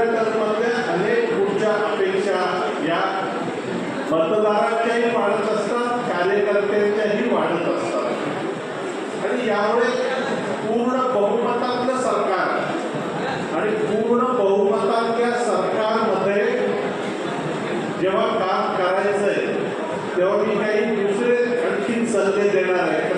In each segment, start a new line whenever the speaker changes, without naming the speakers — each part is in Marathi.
नगरकल्पातल्या अनेक पुढच्या अपेक्षा या मतदारांच्याही वाढत असतात कार्यकर्त्यांच्याही वाढत असतात. आणि यामुळे पूर्ण बहुमतातलं सरकार आणि पूर्ण बहुमतातल्या सरकारमध्ये जेव्हा काम करायचं आहे तेव्हा मी काही दुसरे आणखीन सल्ले देणार आहे.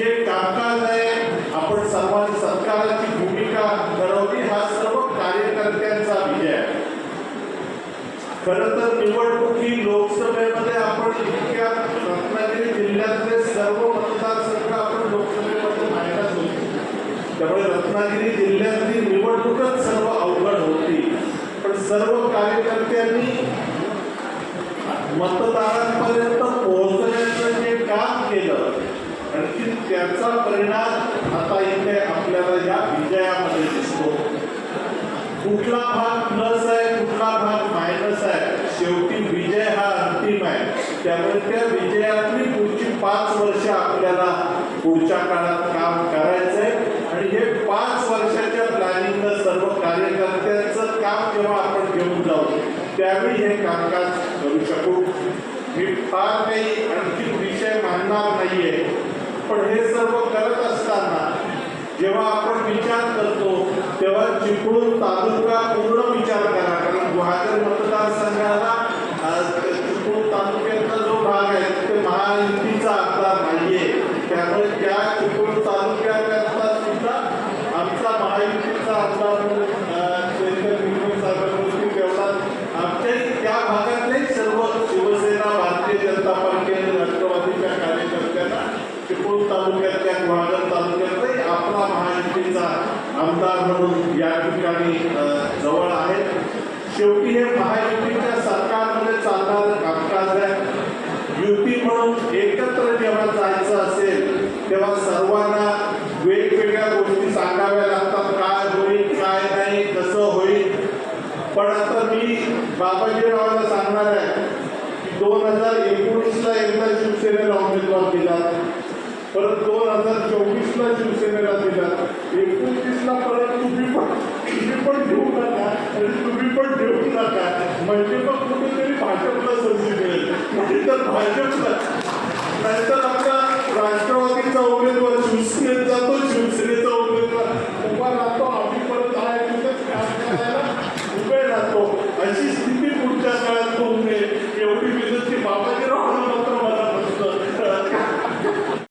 जे कामकाज आहे आपण सर्वांनी सरकारची भूमिका ठरवली हा सर्व कार्यकर्त्यांचा विजय आहे. खरं तर निवडणुकी लोकसभेमध्ये आपण इतक्या रत्नागिरी जिल्ह्यातले सर्व मतदारसंघ आपण लोकसभेमध्ये मांडत होतो त्यामुळे रत्नागिरी जिल्ह्यातली निवडणूकच सर्व अवघड होती. पण सर्व कार्यकर्त्यांनी मतदारांपर्यंत पोहोचण्याचं जे काम केलं आणखी त्याचा परिणाम आता इथे आपल्याला या विजयामध्ये दिसतो. कुठला भाग प्लस आहे कुठला भाग मायनस आहे शेवटी विजय हा अंतिम आहे. त्यामुळे त्या विजयातली पुढची पाच वर्ष आपल्याला पुढच्या काळात काम करायचंय. आणि हे पाच वर्षाच्या प्लॅनिंगनं सर्व कार्यकर्त्यांचं काम जेव्हा आपण घेऊन जाऊ त्यावेळी हे कामकाज करू शकू. मी फार काही आणखी विषय मानणार नाहीये. पण हे सर्व करत असताना जेव्हा आपण विचार करतो तेव्हा चिपळूण तालुका पूर्ण आमदार म्हणून या ठिकाणी जवळ आहे शेवटी हे महायुतीच्या सरकारमध्ये चालणारं कामकाज आहे. युती म्हणून एकत्र जेव्हा जायचं असेल तेव्हा सर्वांना वेगवेगळ्या गोष्टी सांगाव्या लागतात. काय होईल काय नाही कसं होईल. पण आता मी बाबाजीरावांना सांगणार आहे की दोन हजार एकोणीसला एकदा शिवसेनेला उमेदवार दिला. परत दोन हजार तर भाजपचा नाहीतर आमचा राष्ट्रवादीचा उमेदवार शिवसेनेत जातो शिवसेनेचा उमेदवार. उभा राहतो आम्ही परत आहे उभे राहतो. अशी